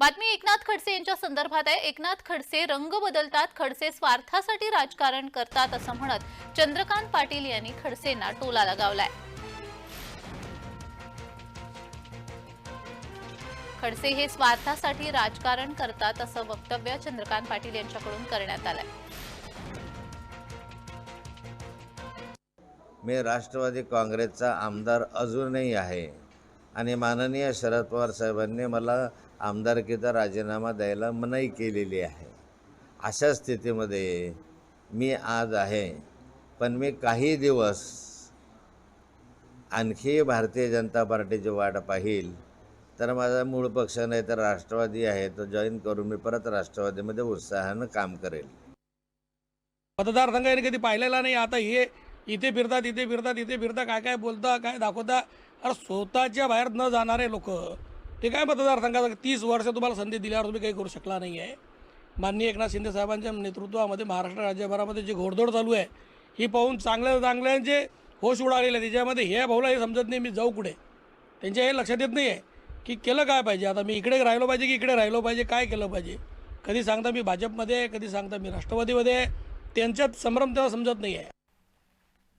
बातमी एकनाथ खडसे यांच्या संदर्भात आहे. एकनाथ खडसे रंग बदलतात खडसे स्वार्थासाठी राजकारण करतात असं म्हणत चंद्रकांत पाटील यांनी खडसेंना टोला लगावलाय. खडसे हे स्वार्थासाठी राजकारण करतात असं वक्तव्य चंद्रकांत पाटील यांच्याकडून करण्यात आलंय. मी राष्ट्रवादी काँग्रेसचा आमदार अजूनही आहे. आणि माननीय शरद पवार साहेबांनी मला आमदारकीचा राजीनामा द्यायला मनाई केलेली आहे. अशा स्थितीमध्ये मी आज आहे. पण मी काही दिवस आणखी भारतीय जनता पार्टीची वाट पाहिल. तर माझा मूळ पक्ष नाही तर राष्ट्रवादी आहे. तो जॉईन करून मी परत राष्ट्रवादीमध्ये उत्साहानं काम करेल. मतदारसंघाने कधी पाहिलेला नाही. आता हे इथे फिरतात इथे फिरतात इथे फिरता काय काय बोलता काय दाखवता? अरे स्वतःच्या बाहेर न जाणारे लोक. ते काय मतदारसंघात तीस वर्ष तुम्हाला संधी दिल्यावर तुम्ही काही करू शकला नाही आहे. माननीय एकनाथ शिंदे साहेबांच्या नेतृत्वामध्ये महाराष्ट्र राज्यभरामध्ये जी घोडदौड चालू आहे ही पाहून चांगल्या चांगल्यांचे होश उडालेले आहे त्याच्यामध्ये हे भाऊला हे समजत नाही मी जाऊ कुठे? त्यांच्या हे लक्षात येत नाही आहे की केलं काय पाहिजे? आता मी इकडे राहिलो पाहिजे की इकडे राहिलो पाहिजे? काय केलं पाहिजे? कधी सांगता मी भाजपमध्ये आहे कधी सांगता मी राष्ट्रवादीमध्ये आहे. त्यांच्यात संभ्रम तेव्हा समजत नाही आहे